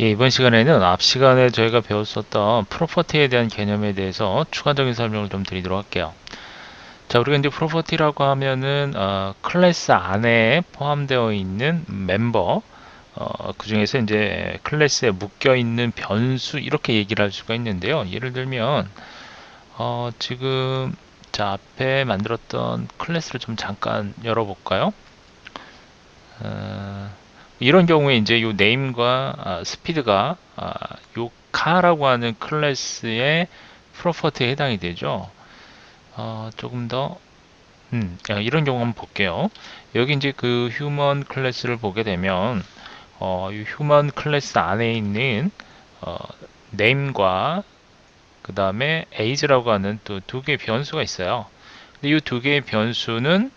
예, 이번 시간에는 앞 시간에 저희가 배웠었던 프로퍼티에 대한 개념에 대해서 추가적인 설명을 좀 드리도록 할게요. 자, 우리가 이제 프로퍼티라고 하면은 어, 클래스 안에 포함되어 있는 멤버 어, 그 중에서 이제 클래스에 묶여 있는 변수 이렇게 얘기를 할 수가 있는데요. 예를 들면 어, 지금 자 앞에 만들었던 클래스를 좀 잠깐 열어볼까요? 어, 이런 경우에 이제 요 name과 아, speed가 아, 요 car라고 하는 클래스의 프로퍼티에 해당이 되죠. 어, 조금 더 음, 이런 경우 한번 볼게요. 여기 이제 그 human 클래스를 보게 되면 어, 이 human 클래스 안에 있는 어, name과 그 다음에 age라고 하는 또 두 개의 변수가 있어요. 근데 이 두 개의 변수는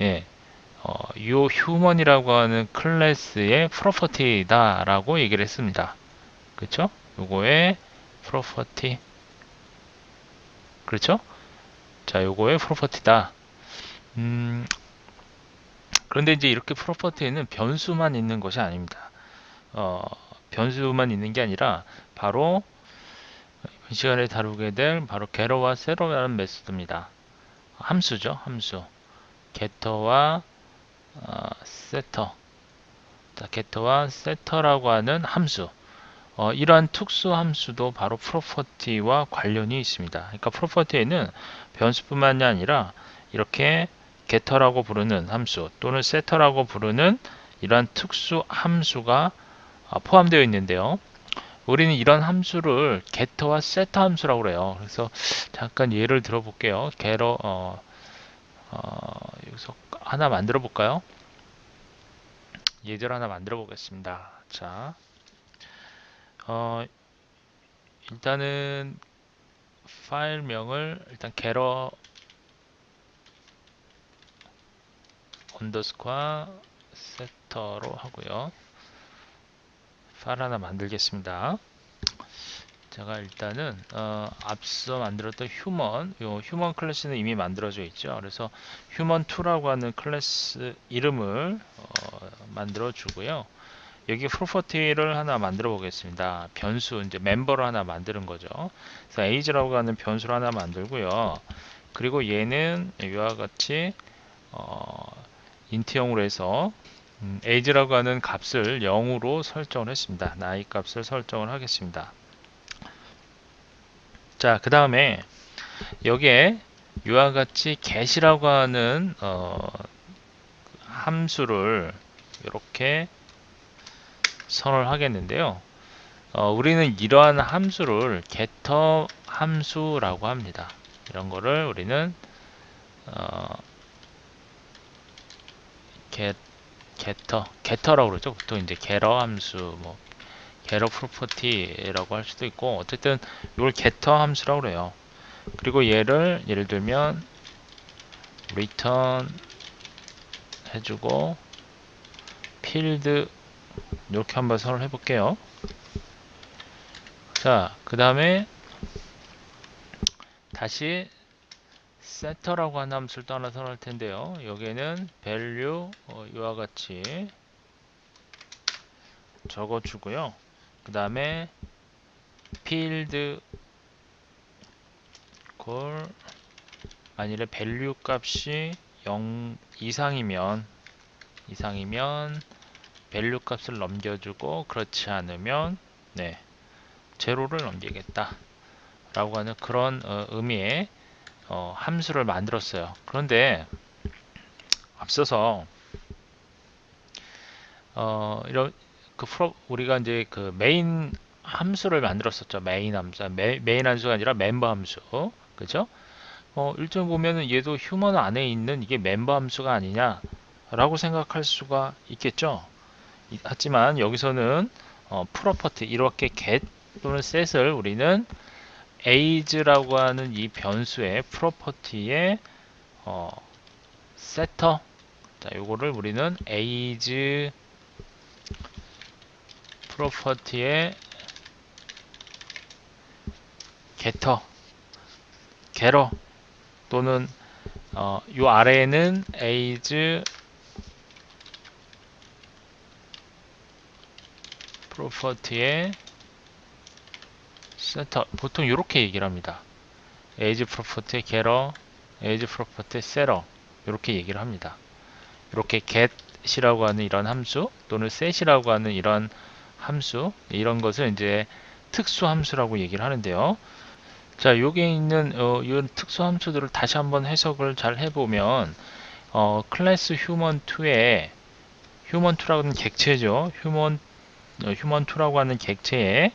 예, 어, 요 휴먼이라고 하는 클래스의 프로퍼티다 라고 얘기를 했습니다. 그렇죠? 요거의 프로퍼티 그렇죠? 자, 요거의 프로퍼티다. 음, 그런데 이제 이렇게 프로퍼티에는 변수만 있는 것이 아닙니다. 어, 변수만 있는 게 아니라 바로 이 시간에 다루게 될 바로 게러와 세로라는 메소드입니다. 함수죠, 함수. 게터와 어, 세터 자, 게터와 세터라고 하는 함수 어, 이러한 특수 함수도 바로 프로퍼티와 관련이 있습니다. 그러니까 프로퍼티에는 변수뿐만이 아니라 이렇게 게터라고 부르는 함수 또는 세터라고 부르는 이러한 특수 함수가 어, 포함되어 있는데요. 우리는 이런 함수를 게터와 세터 함수라고 그래요. 그래서 잠깐 예를 들어볼게요. 게러 어, 어, 여기서 하나 만들어 볼까요? 예절 하나 만들어 보겠습니다. 자, 어, 일단은 파일명을 일단 게러 언더스코어 세터로 하고요. 파일 하나 만들겠습니다. 제가 일단은 어, 앞서 만들었던 휴먼 요 휴먼 클래스는 이미 만들어져 있죠. 그래서 휴먼 2라고 하는 클래스 이름을 어, 만들어 주고요. 여기 프로퍼티를 하나 만들어 보겠습니다. 변수 이제 멤버를 하나 만드는 거죠. 그래서 age라고 하는 변수를 하나 만들고요. 그리고 얘는 이와 같이 어, 인트형으로 해서 음, age라고 하는 값을 0으로 설정을 했습니다. 나이 값을 설정을 하겠습니다 자, 그 다음에 여기에 이와 같이 get이라고 하는 어, 함수를 이렇게 선을 하겠는데요. 어, 우리는 이러한 함수를 getter 함수라고 합니다. 이런 거를 우리는 어, get, getter, getter라고 그러죠. 보통 이제 getter 함수, 뭐 게러 프로퍼티라고 할 수도 있고 어쨌든 이걸 getter 함수라고 그래요. 그리고 얘를 예를 들면 return 해주고 필드 이렇게 한번 선을 해볼게요. 자, 그 다음에 다시 setter라고 하는 함수를 또 하나 선할 텐데요. 여기에는 value 어, 이와 같이 적어주고요. 그 다음에 필드 콜 만일에 밸류 값이 0 이상이면 이상이면 밸류 값을 넘겨주고 그렇지 않으면 네 제로를 넘기겠다 라고 하는 그런 어, 의미의 어, 함수를 만들었어요. 그런데 앞서서 어, 이런 그 프로 우리가 이제 그 메인 함수를 만들었었죠. 메인 함수, 메, 메인 함수가 아니라 멤버 함수, 그죠? 어, 일점 보면은 얘도 휴먼 안에 있는 이게 멤버 함수가 아니냐라고 생각할 수가 있겠죠. 하지만 여기서는 어, 프로퍼티 이렇게 get 또는 set을 우리는 age라고 하는 이 변수의 프로퍼티의 어, setter 자, 요거를 우리는 age 프로퍼티의 getter, getter 또는 어, 요 아래에는 age 프로퍼티의 세터 보통 이렇게 얘기를 합니다. age 프로퍼티 getter, age 프로퍼티 setter 이렇게 얘기를 합니다. 이렇게 get이라고 하는 이런 함수 또는 set이라고 하는 이런 함수 이런 것을 이제 특수 함수라고 얘기를 하는데요. 자, 여기 있는 어, 이 특수 함수들을 다시 한번 해석을 잘 해보면 어, 클래스 휴먼 2에 휴먼 2라는 객체죠. 휴먼 어, 휴먼 2라고 하는 객체에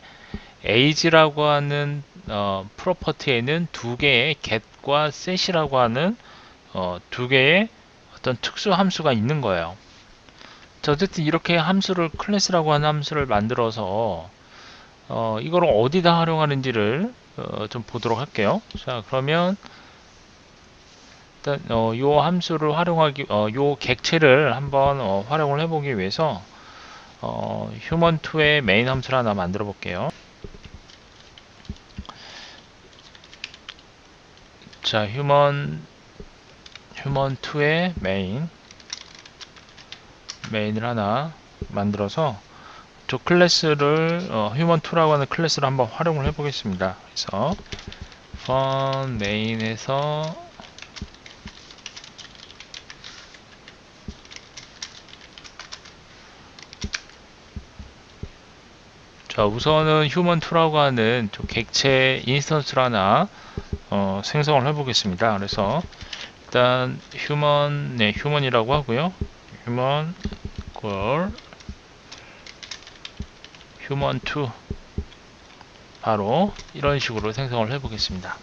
age라고 하는 어, 프로퍼티에는 두 개의 get과 set이라고 하는 어, 두 개의 어떤 특수 함수가 있는 거예요. 자, 어쨌든 이렇게 함수를 클래스라고 하는 함수를 만들어서 어, 이걸 어디다 활용하는지를 어, 좀 보도록 할게요. 자, 그러면 일단 어, 요 함수를 활용하기, 어, 요 객체를 한번 어, 활용을 해보기 위해서 어, human2의 메인 함수를 하나 만들어 볼게요. 자, human human2의 메인 메인을 하나 만들어서 저 클래스를 어, human2라고 하는 클래스를 한번 활용을 해 보겠습니다. 그래서 fun main에서 자 우선은 human2라고 하는 저 객체 인스턴스를 하나 어, 생성을 해 보겠습니다. 그래서 일단 human 네 human이라고 하고요. human equal human2 바로 이런 식으로 생성을 해 보겠습니다.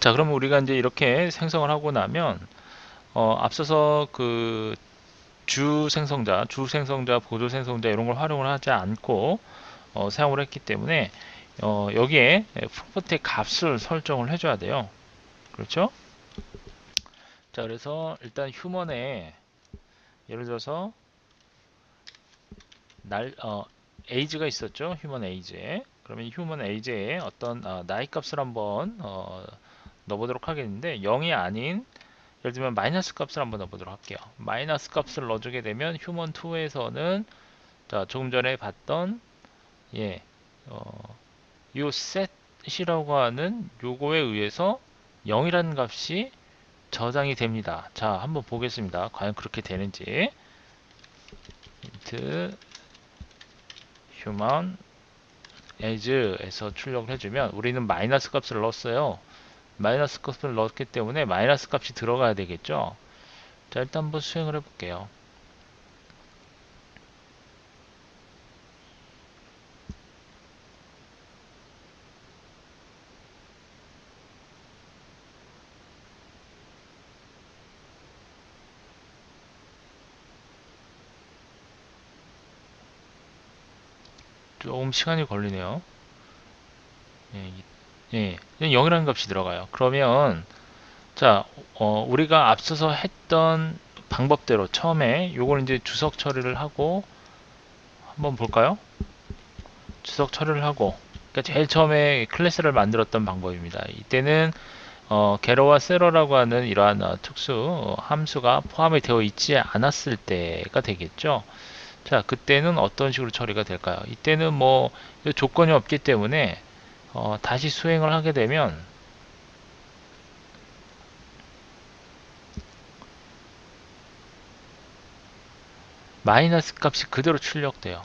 자 그러면 우리가 이제 이렇게 생성을 하고 나면 어, 앞서서 그 주 생성자, 주 생성자, 보조 생성자 이런 걸 활용을 하지 않고 어, 사용을 했기 때문에 어, 여기에 프로퍼티 값을 설정을 해줘야 돼요. 그렇죠? 자 그래서 일단 휴먼에 예를 들어서 날 어, age가 있었죠. 휴먼 age에. 그러면 휴먼 age에 어떤 어, 나이 값을 한번 어, 넣어보도록 하겠는데 0이 아닌 예를 들면 마이너스 값을 한번 넣어보도록 할게요. 마이너스 값을 넣어주게 되면 휴먼 2에서는 자 조금 전에 봤던 예, 어, 요 set이라고 하는 요거에 의해서 0이라는 값이 저장이 됩니다. 자, 한번 보겠습니다. 과연 그렇게 되는지. int human as에서 출력을 해주면 우리는 마이너스 값을 넣었어요. 마이너스 값을 넣었기 때문에 마이너스 값이 들어가야 되겠죠. 자, 일단 한번 수행을 해볼게요. 조금 시간이 걸리네요. 예, 예, 0이라는 값이 들어가요. 그러면 자, 어, 우리가 앞서서 했던 방법대로 처음에 요걸 이제 주석 처리를 하고 한번 볼까요? 주석 처리를 하고 그러니까 제일 처음에 클래스를 만들었던 방법입니다. 이때는 어, 게러와 세러라고 하는 이러한 어, 특수 어, 함수가 포함이 되어 있지 않았을 때가 되겠죠. 자 그때는 어떤 식으로 처리가 될까요? 이때는 뭐 조건이 없기 때문에 어, 다시 수행을 하게 되면 마이너스 값이 그대로 출력돼요.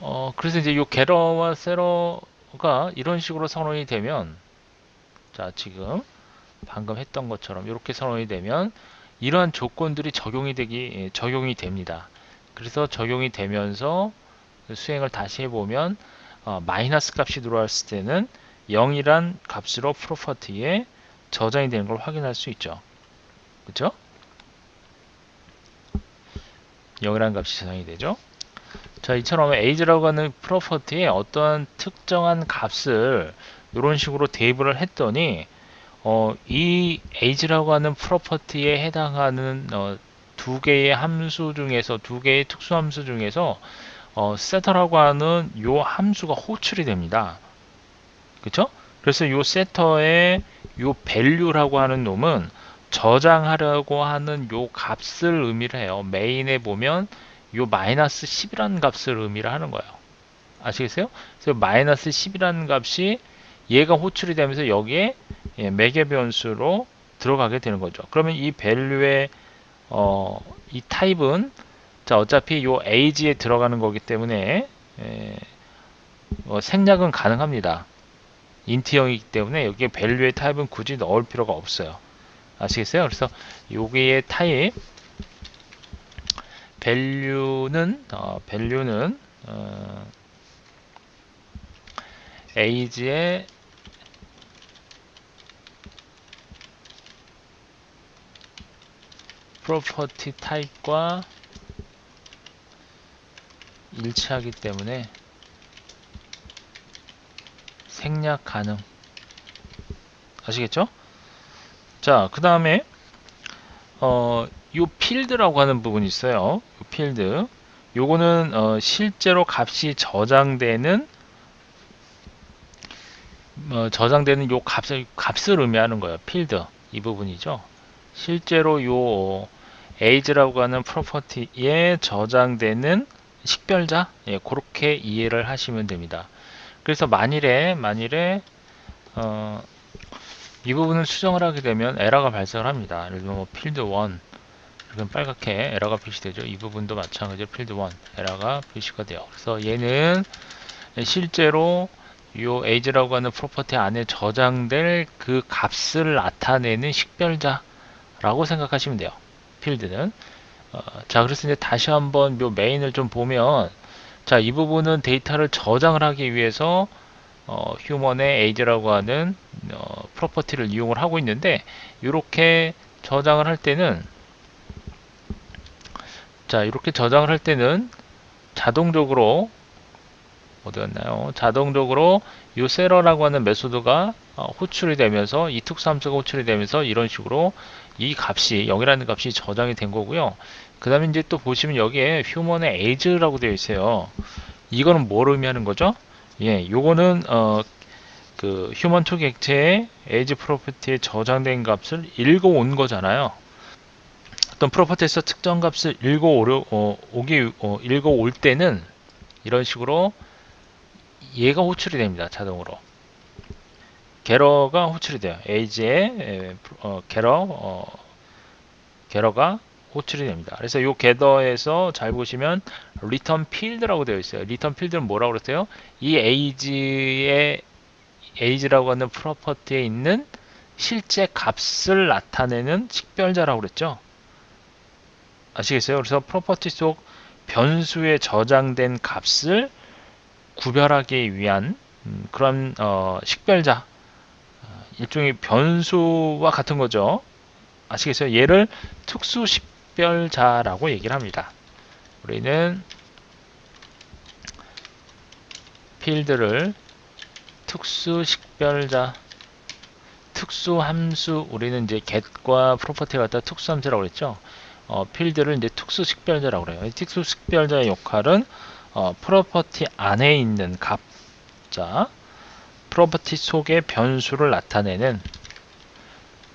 어, 그래서 이제 요 게러와 세러가 이런 식으로 선언이 되면 자 지금 방금 했던 것처럼 이렇게 선언이 되면 이러한 조건들이 적용이 되기 예, 적용이 됩니다. 그래서 적용이 되면서 수행을 다시 해보면 어, 마이너스 값이 들어왔을 때는 0이란 값으로 프로퍼티에 저장이 되는 걸 확인할 수 있죠. 그렇죠? 0이란 값이 저장이 되죠. 자, 이처럼 age라고 하는 프로퍼티에 어떠한 특정한 값을 이런 식으로 대입을 했더니 어, 이 age라고 하는 프로퍼티에 해당하는 어, 두 개의 함수 중에서 두 개의 특수 함수 중에서 어, setter라고 하는 요 함수가 호출이 됩니다. 그렇죠? 그래서 요 setter의 요 value라고 하는 놈은 저장하려고 하는 요 값을 의미를 해요. 메인에 보면 요 마이너스 10이라는 값을 의미를 하는 거예요. 아시겠어요? 그래서 마이너스 10이라는 값이 얘가 호출이 되면서 여기에 예, 매개 변수로 들어가게 되는 거죠. 그러면 이 밸류의 어, 이 타입은 자 어차피 요 age에 들어가는 거기 때문에 예, 어, 생략은 가능합니다. 인트형이기 때문에 여기에 밸류의 타입은 굳이 넣을 필요가 없어요. 아시겠어요? 그래서 여기에 타입 밸류는 어, 밸류는 어, age의 프로퍼티 타입과 일치하기 때문에 생략 가능. 아시겠죠? 자그 다음에 어, 요 필드라고 하는 부분이 있어요. 요 필드. 요거는 어, 실제로 값이 저장되는 어, 저장되는 요 값을 값을 의미하는 거예요. 필드. 이 부분이죠. 실제로 요 age라고 하는 프로퍼티에 저장되는 식별자 예, 그렇게 이해를 하시면 됩니다. 그래서 만일에 만일에 어, 이 부분을 수정을 하게 되면 에러가 발생을 합니다. 예를 들면 뭐 필드 1 이건 빨갛게 에러가 표시되죠. 이 부분도 마찬가지로 필드 1 에러가 표시가 돼요. 그래서 얘는 실제로 요 age라고 하는 프로퍼티 안에 저장될 그 값을 나타내는 식별자라고 생각하시면 돼요. 필드는. 어, 자 그래서 이제 다시 한번 요 메인을 좀 보면 자 이 부분은 데이터를 저장을 하기 위해서 어, 휴먼의 age라고 하는 어, 프로퍼티를 이용을 하고 있는데 이렇게 저장을 할 때는 자 이렇게 저장을 할 때는 자동적으로 어디였나요? 자동적으로 요 세러라고 하는 메소드가 어, 호출이 되면서 이 특수함수가 호출이 되면서 이런 식으로 이 값이 0이라는 값이 저장이 된 거고요. 그 다음에 이제 또 보시면 여기에 휴먼의 age라고 되어 있어요. 이거는 뭘 의미하는 거죠? 예, 요거는 어, 그 휴먼 투 객체의 age 프로퍼티에 저장된 값을 읽어온 거잖아요. 어떤 프로퍼티에서 특정 값을 읽어오려, 어, 오기, 어, 읽어올 때는 이런 식으로 얘가 호출이 됩니다. 자동으로. 게러가 호출이 돼요. age에 어, 게러 어, 게러가 호출이 됩니다. 그래서 이 게더에서 잘 보시면 return field라고 되어 있어요. return field는 뭐라고 그랬어요? 이 age의 age라고 하는 프로퍼티에 있는 실제 값을 나타내는 식별자라고 그랬죠. 아시겠어요? 그래서 프로퍼티 속 변수에 저장된 값을 구별하기 위한 음, 그런 어, 식별자 어, 일종의 변수와 같은 거죠. 아시겠어요? 얘를 특수 식별자라고 얘기를 합니다. 우리는 필드를 특수 식별자 특수 함수 우리는 이제 get과 프로퍼티 갖다 특수 함수라고 그랬죠. 어, 필드를 이제 특수 식별자라고 그래요. 특수 식별자의 역할은 어, 프로퍼티 안에 있는 값 자 프로퍼티 속의 변수를 나타내는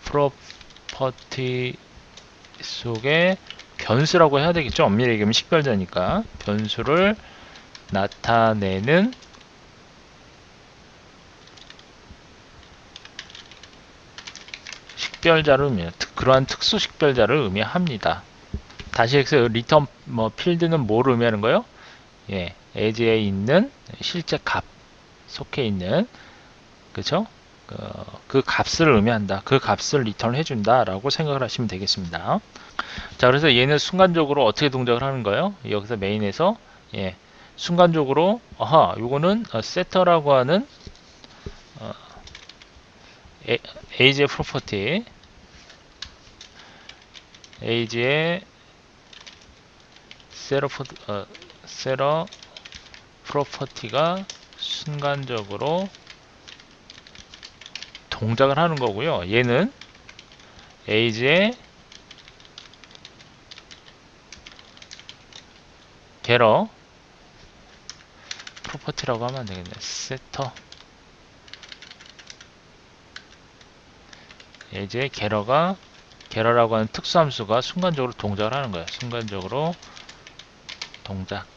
프로퍼티 속의 변수라고 해야 되겠죠. 엄밀히 얘기하면 식별자니까 변수를 나타내는 식별자를 의미 그러한 특수 식별자를 의미합니다. 다시 해서 리턴 뭐 필드는 뭘 의미하는 거예요? 예, 에지에 있는 실제 값 속해 있는 그죠? 그, 그 값을 의미한다. 그 값을 리턴 해준다 라고 생각을 하시면 되겠습니다. 자 그래서 얘는 순간적으로 어떻게 동작을 하는 거예요? 여기서 메인에서 예, 순간적으로 아하 요거는 어, 세터라고 하는 어, 에이지의 프로퍼티 에이지의 세러 어, 세러 프로퍼티가 순간적으로 동작을 하는 거고요. 얘는 age의 게러 프로퍼티라고 하면 되겠네. 세터 age의 게러가 게러라고 하는 특수함수가 순간적으로 동작을 하는 거예요. 순간적으로 동작.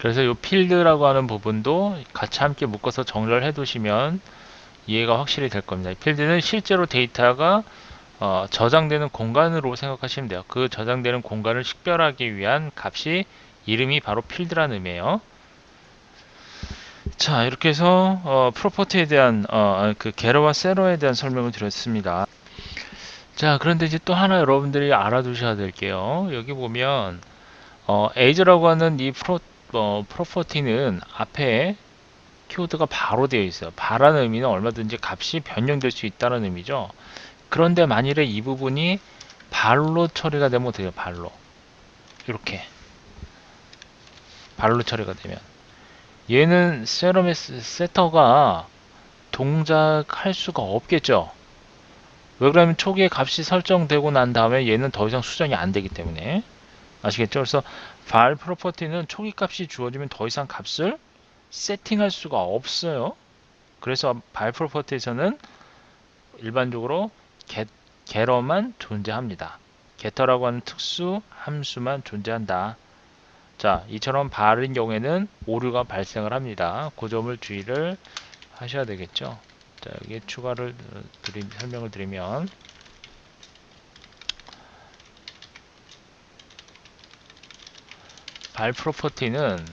그래서 이 필드라고 하는 부분도 같이 함께 묶어서 정렬 해 두시면 이해가 확실히 될 겁니다. 필드는 실제로 데이터가 어, 저장되는 공간으로 생각하시면 돼요. 그 저장되는 공간을 식별하기 위한 값이 이름이 바로 필드라는 의미예요. 자 이렇게 해서 어, 프로퍼티에 대한 어, 그 게러와 세러에 대한 설명을 드렸습니다. 자 그런데 이제 또 하나 여러분들이 알아두셔야 될게요. 여기 보면 어, age라고 하는 이 프로, 어, 프로퍼티는 앞에 키워드가 바로 되어 있어요. 바라는 의미는 얼마든지 값이 변경될 수 있다는 의미죠. 그런데 만일에 이 부분이 발로 처리가 되면 어떻게 돼요? 발로 이렇게 발로 처리가 되면 얘는 세럼의 세터가 동작할 수가 없겠죠. 왜 그러면 초기에 값이 설정되고 난 다음에 얘는 더 이상 수정이 안 되기 때문에 아시겠죠? 그래서 발 프로퍼티는 초기 값이 주어지면 더 이상 값을 세팅할 수가 없어요. 그래서 발 프로퍼티에서는 일반적으로 get, get러만 존재합니다. get터라고 하는 특수 함수만 존재한다. 자, 이처럼 발인 경우에는 오류가 발생을 합니다. 그 점을 주의를 하셔야 되겠죠. 자, 여기 추가를 어, 드리, 설명을 드리면 발 프로퍼티는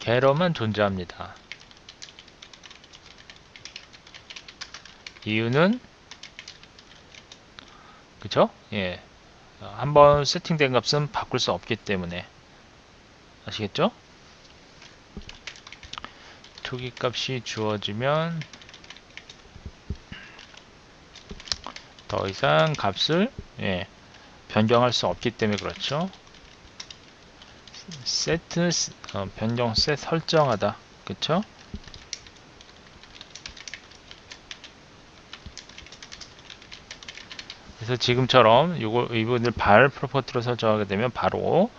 게러만 존재합니다. 이유는 그쵸? 예. 한번 세팅된 값은 바꿀 수 없기 때문에 아시겠죠? 초기 값이 주어지면 더 이상 값을 예, 변경할 수 없기 때문에 그렇죠. 세트 어, 변경 셋 설정하다 그쵸? 그래서 지금처럼 요거 이 부분을 발 프로퍼티로 설정하게 되면 바로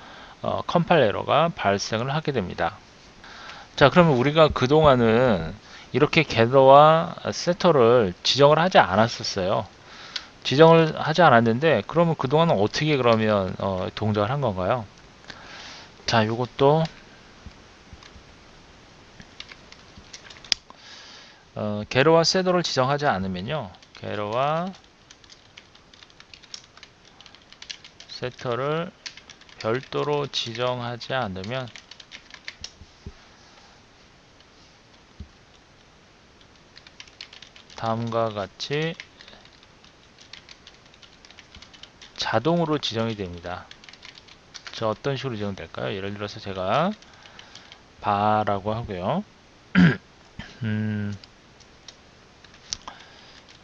어, 컴파일 에러가 발생을 하게 됩니다. 자 그러면 우리가 그동안은 이렇게 겟러와 세터를 지정을 하지 않았었어요. 지정을 하지 않았는데 그러면 그동안은 어떻게 그러면 어, 동작을 한 건가요? 자 요것도 어, 게러와 세터를 지정하지 않으면요 게러와 세터를 별도로 지정하지 않으면 다음과 같이 자동으로 지정이 됩니다. 저 어떤 식으로 지정될까요? 예를 들어서 제가 바라고 하고요. 음,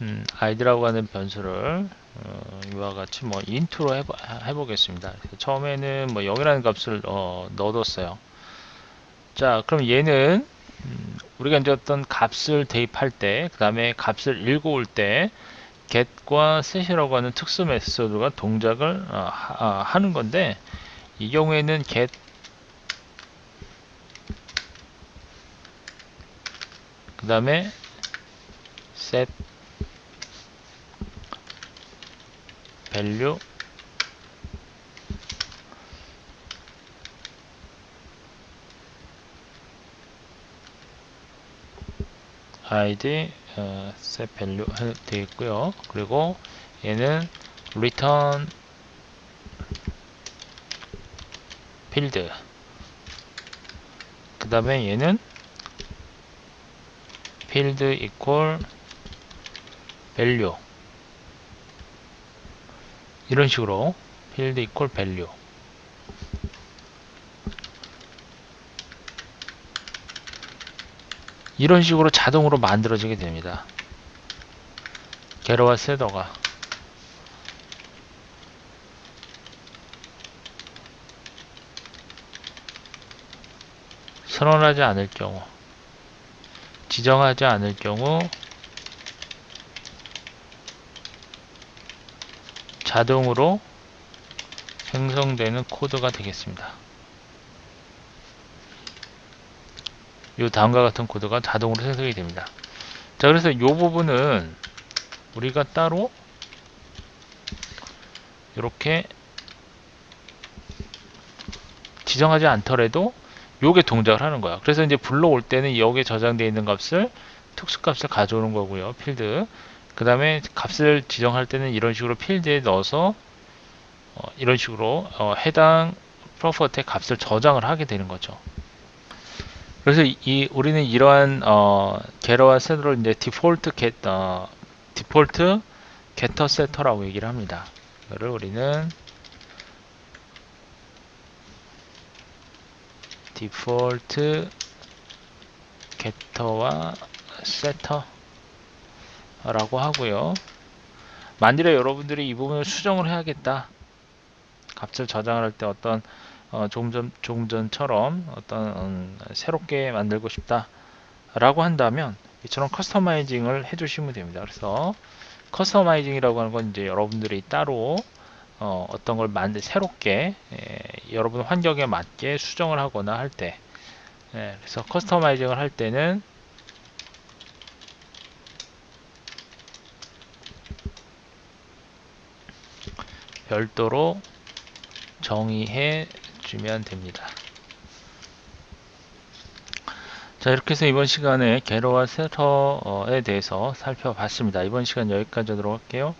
음, 아이디라고 하는 변수를 어, 이와 같이 뭐 인트로 해보, 해보겠습니다. 처음에는 뭐 0이라는 값을 어, 넣어뒀어요. 자, 그럼 얘는 음, 우리가 이제 어떤 값을 대입할 때, 그 다음에 값을 읽어올 때, get과 set이라고 하는 특수 메소드가 동작을 어, 하, 아, 는 건데, 이 경우에는 get 그 다음에 set value id 어, set value 되어 있고요. 그리고 얘는 return 필드 그 다음에 얘는 필드 equal value 이런 식으로 field equal value 이런 식으로 자동으로 만들어지게 됩니다. 게러와 세더가 선언하지 않을 경우 지정하지 않을 경우 자동으로 생성되는 코드가 되겠습니다. 이 다음과 같은 코드가 자동으로 생성이 됩니다. 자, 그래서 이 부분은 우리가 따로 이렇게 지정하지 않더라도 요게 동작을 하는 거야. 그래서 이제 불러올 때는 여기에 저장되어 있는 값을 특수값을 가져오는 거고요. 필드. 그 다음에 값을 지정할 때는 이런 식으로 필드에 넣어서 어, 이런 식으로 어, 해당 프로퍼티의 값을 저장을 하게 되는 거죠. 그래서 이, 이- 우리는 이러한 어, 게러와 세터를 이제 디폴트 겟 어, 디폴트 게터 세터라고 얘기를 합니다. 이거를 우리는 디폴트 게터와 세터라고 하고요. 만일에 여러분들이 이 부분을 수정을 해야겠다. 값을 저장을 할때 어떤 어, 조금 전 조금 전처럼 어떤 음, 새롭게 만들고 싶다 라고 한다면 이처럼 커스터마이징을 해주시면 됩니다. 그래서 커스터마이징이라고 하는 건 이제 여러분들이 따로 어, 어떤 걸 만들 새롭게 예, 여러분 환경에 맞게 수정을 하거나 할 때, 예, 그래서 커스터마이징을 할 때는 별도로 정의해 주면 됩니다. 자 이렇게 해서 이번 시간에 게러와 세터에 대해서 살펴봤습니다. 이번 시간 여기까지 하도록 할게요.